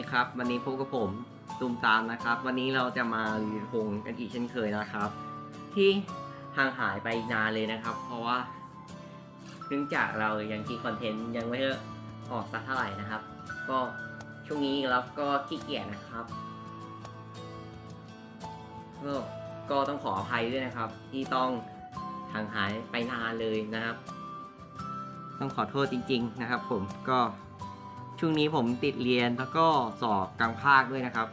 ดีครับ วันนี้พบกับผมตูมตามนะครับ วันนี้เราจะมารีวิวธงกันอีกเช่นเคยนะครับ ที่ห่างหายไปนานเลยนะครับ เพราะว่า เนื่องจากเรายังคิดคอนเทนต์ยังไม่ออกสักเท่าไหร่นะครับ ก็ช่วงนี้เราก็ขี้เกียจนะครับก็ก็ต้องขออภัยด้วยนะครับ ที่ต้องห่างหายไปนานเลยนะครับ ต้องขอโทษจริง ๆ นะครับ ผมก็ ช่วงนี้ผมติดเรียนแล้วก็สอบกลางภาคด้วยนะครับ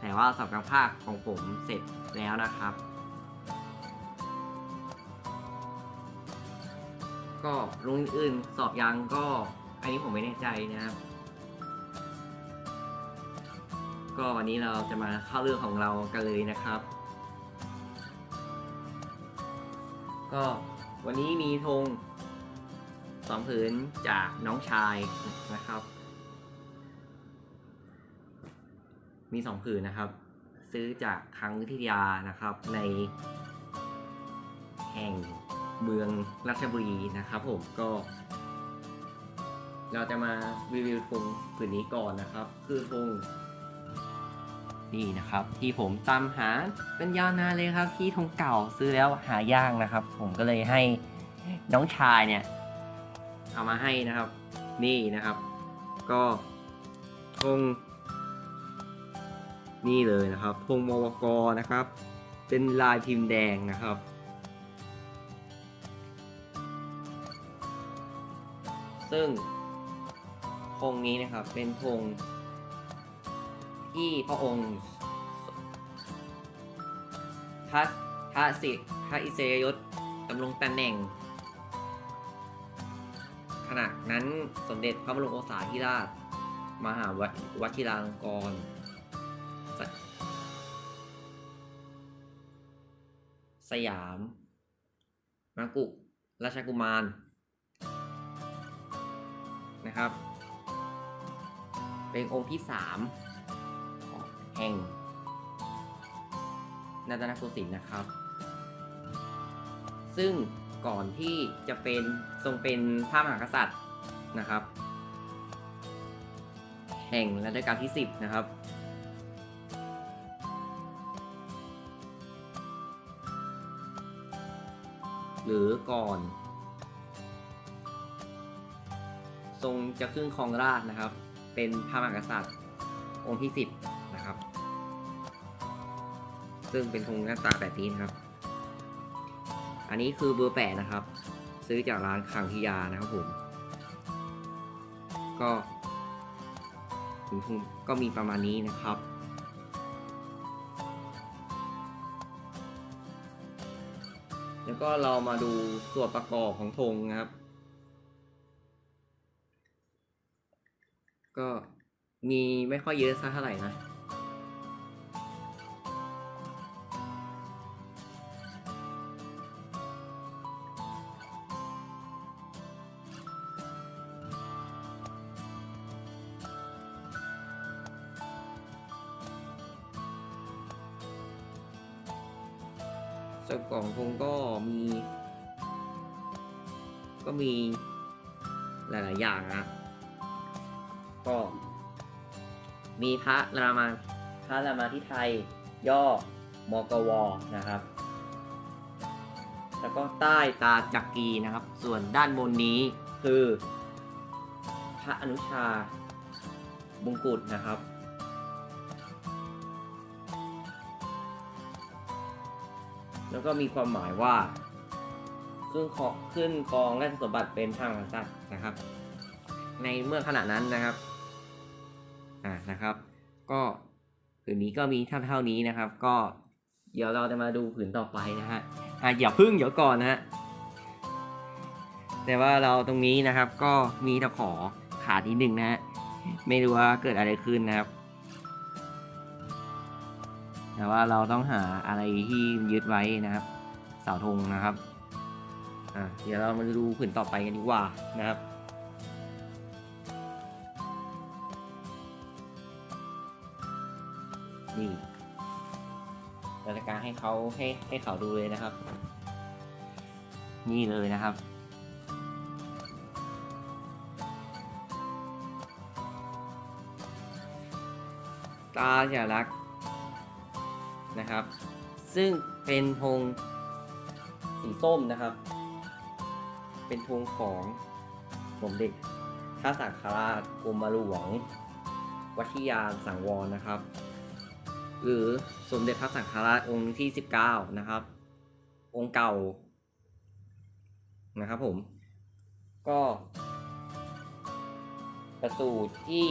แต่ว่าสอบกลางภาคของผมเสร็จแล้วนะครับ ก็โรงเรียนอื่นสอบยังก็ อันนี้ผมไม่แน่ใจนะครับ ก็วันนี้เราจะมาเข้าเรื่องของเรากันเลยนะครับ ก็วันนี้มีธงสองผืนจากน้องชายนะครับ มีสองผืนนะครับ ซื้อจากครั้งวิทยานะครับ ใน แห่งเมืองราชบุรีนะครับ ผมก็ เราจะมารีวิวธงผืนนี้ก่อนนะครับ คือธงนี่นะครับ ที่ผมตามหาเป็นยาวนานเลยครับ ที่ธงเก่าซื้อแล้วหายากนะครับ ผมก็เลยให้น้องชายเนี่ยเอามาให้นะครับ นี่นะครับ ก็ธง นี่เลยนะครับธงมวกนะครับ เป็นลายพิมพ์แดงนะครับ ซึ่งธงนี้นะครับเป็นธงที่พระองค์พระพระสิทธิ์พระอิสยยศดำรงตำแหน่ง ขณะนั้นสมเด็จพระบรมโอษาธิราช มหาววชิราลงกรณ์ สยามมังกุ ราชกุมาร นะครับ เป็นองค์ที่สามของแห่งนาตนโกสินทร์นะครับ ซึ่งก่อนที่จะเป็นทรงเป็นพระมหากษัตริย์นะครับ แห่งรัชกาลที่ 10 นะครับ หรือก่อน ทรงจะขึ้นครองราชนะครับ เป็นพระมหากษัตริย์องค์ที่ 10 นะครับ ซึ่งเป็นธงหน้าตาแบบนี้นะครับ อันนี้คือเบอร์แปดนะครับ ซื้อจากร้านขังพิยานะครับผม ก็ถึงทุนก็มีประมาณนี้นะครับ ก็เรามาดูส่วนประกอบของธงนะครับ ก็มีไม่ค่อยเยอะสักเท่าไหร่นะ ส่วนกล่องคงก็มี ก็มีหลาย ๆ อย่างนะก็มีพระรามาพระรามาที่ไทย ย่อมกวนะครับ แล้วก็ใต้ตาจักรีนะครับ ส่วนด้านบนนี้คือ พระอนุชาบงกุฎนะครับ แล้วก็มีความหมายว่าขึ้นครอขึ้นครองราชสมบัติเป็นพระมหากษัตริย์นะครับ ในเมื่อขณะนั้นนะครับอ่านะครับ ก็ผืนนี้ก็มีเท่าเท่านี้นะครับ ก็เดี๋ยวเราจะมาดูผืนต่อไปนะฮะอ่าอย่าพึ่งเดี๋ยวก่อนนะฮะแต่ว่าเราตรงนี้นะครับก็มีตะขอขาดนิดหนึ่งนะฮะไม่รู้ว่าเกิดอะไรขึ้นนะครับ แต่ว่าเราต้องหาอะไรที่ยึดไว้นะครับ เสาธงนะครับอะเดี๋ยวเรามาดูผืนต่อไปกันดีกว่านะครับนี่เราจะการให้เขาให้ให้เขาดูเลยนะครับ นี่เลยนะครับตราสัญลัก นะครับ ซึ่งเป็นธงสีส้มนะครับ เป็นธงของสมเด็จพระสังฆราชกรมหลวงวัชิยานสังวรนะครับ หรือสมเด็จพระสังฆราชองค์ที่ 19 นะครับ องค์เก่านะครับผม ก็ประสูติที่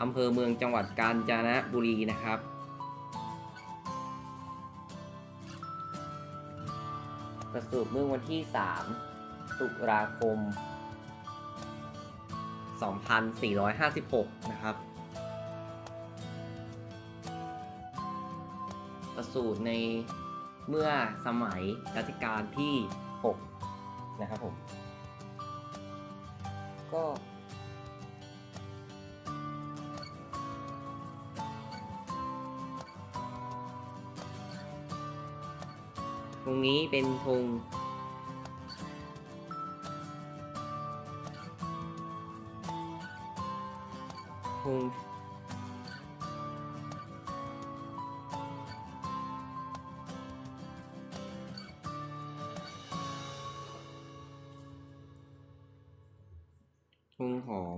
อำเภอเมืองจังหวัดกาญจนบุรีนะครับ ประสูติเมื่อวันที่ 3 ตุลาคม 2456 นะครับ ประสูติในเมื่อสมัยรัชกาลที่ 6 นะครับผม ก็ ตรงนี้เป็นธงธงธงของ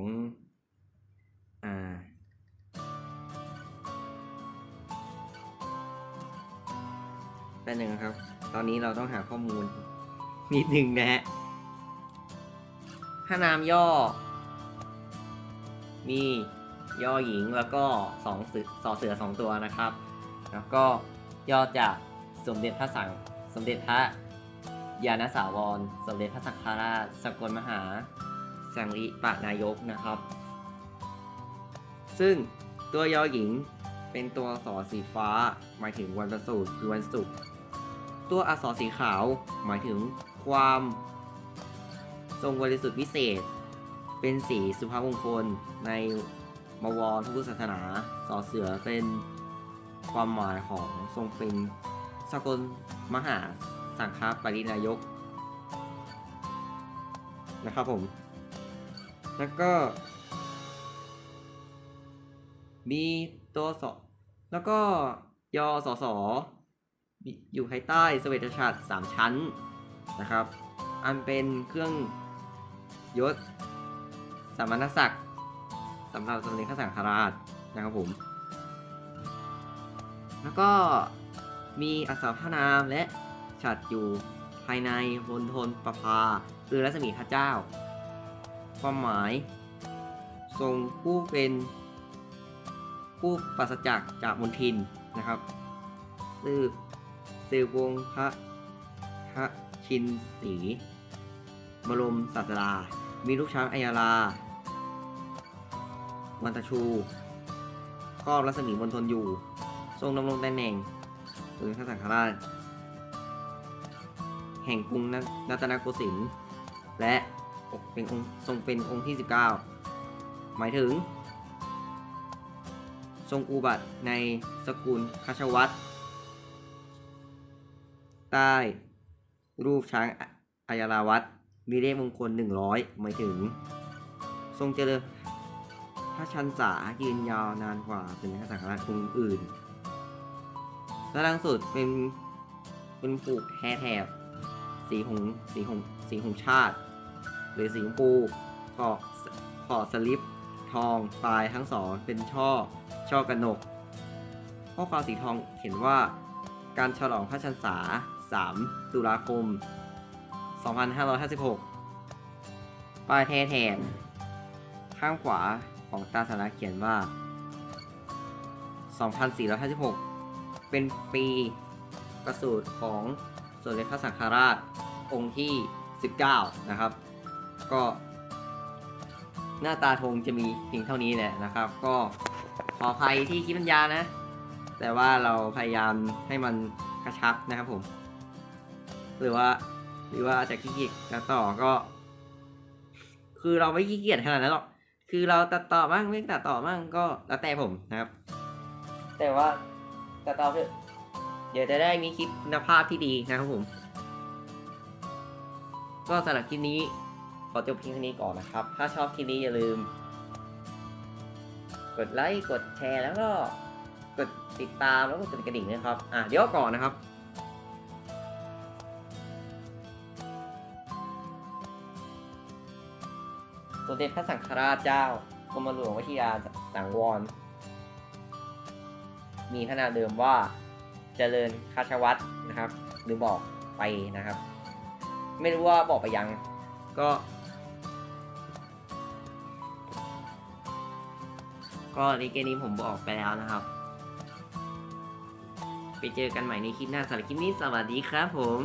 อ่าแป๊บหนึงครับ ตอนนี้เราต้องหาข้อมูล นิดหนึ่งนะฮะ ถ้านามย่อ มีย่อหญิงแล้วก็สองสือสอเสือสองตัวนะครับ แล้วก็ย่อจากสมเด็จพระสังสมเด็จพระยาณสาวร สมเด็จพระสังฆราชสกลมหาสังริปะนายกนะครับ ซึ่งตัวย่อหญิงเป็นตัวสอสีฟ้าหมายถึงวันประสูติคือวันศุกร์ ตัวอักษรสีขาวหมายถึงความทรงบริสุทธิ์วิเศษ เป็นสีสุภาพมงคลในมวรพุทธศาสนาสอเสือเป็นความหมายของทรงเป็นสกลมหาสังฆปรินายกนะครับผม แล้วก็ มีตัวสอแล้วก็ยอสอสอ อยู่ภายใต้สเวตฉัตรสามชั้นนะครับ อันเป็นเครื่องยศสามณศักดิ์สำหรับสมเด็จพระสังฆราชนะครับผม แล้วก็มีอักษรพระนามและฉัตรอยู่ภายในบนทนประภา คือรัศมีพระเจ้า ความหมาย ทรงผู้เป็น ผู้ปราศจากจากมนทินนะครับ ซึ่ง สืบวงพระพระชินสี บรมศาสดา มีลูกช้างอัยาลาวันตะชูครอบรัศมีมณฑลอยู่ ทรงดำรงตำแหน่งสมเด็จพระสังฆราช แห่งกรุงรัตนโกสินทร์และเป็นองค์ทรงเป็นองค์ที่ 19 หมายถึง ทรงอุบัติในสกุลคชวัตร ใต้ รูปช้างอายาราวัตมีเลขมงคล 100 หมายถึง ทรงเจริญพระชันษายืนยาวนานกว่าเป็นพระสังฆราชองค์อื่นและล่างสุดเป็นเป็นปลูกแฮแถบสีหงสีหงสีหงชาติ หรือสีชมพูขอขอสลิปทองปลายทั้งสองเป็นช่อช่อกระหนก ข้อความสีทองเขียนว่าการฉลองพระชันษา 3 ตุลาคม 2556ปลายแทแทน ข้างขวาของตาสาระเขียนว่า 2456 เป็นปีประสูติของสมเด็จพระสังฆราชองค์ที่ 19 นะครับ ก็หน้าตาธงจะมีเพียงเท่านี้แหละนะครับ ก็ขออภัยที่คลิปมันยานะ แต่ว่าเราพยายามให้มันกระชับนะครับผม หรือว่า หรือว่าจะขี้เกียจตัดต่อก็ คือเราไม่ขี้เกียจขนาดนั้นหรอกคือเราตัดต่อบ้างไม่ตัดต่อบ้างก็แล้วแต่ผมนะครับ แต่ว่าตัดต่อเถอเดี๋ยวจะได้มีคลิปคุณภาพที่ดีนะครับผม ก็สำหรับคลิปนี้ขอจบเพียงเท่านี้ก่อนนะครับ ถ้าชอบคลิปนี้อย่าลืม กดไลค์กดแชร์แล้วก็กดติดตามแล้วก็กดกระดิ่งนะครับ อะเดี๋ยวก่อนนะครับ มเด็จพระสังฆราชเจ้ากรมหลวงวิทยาสังวร มีขนาดเดิมว่าเจริญคาชวัตรนะครับ หรือบอกไปนะครับ ไม่รู้ว่าบอกไปยังก็ ก็ในเกมนี้ผมบอกไปแล้วนะครับ ไปเจอกันใหม่ในคลิปหน้าสำหรับคลิปนี้สวัสดีครับผม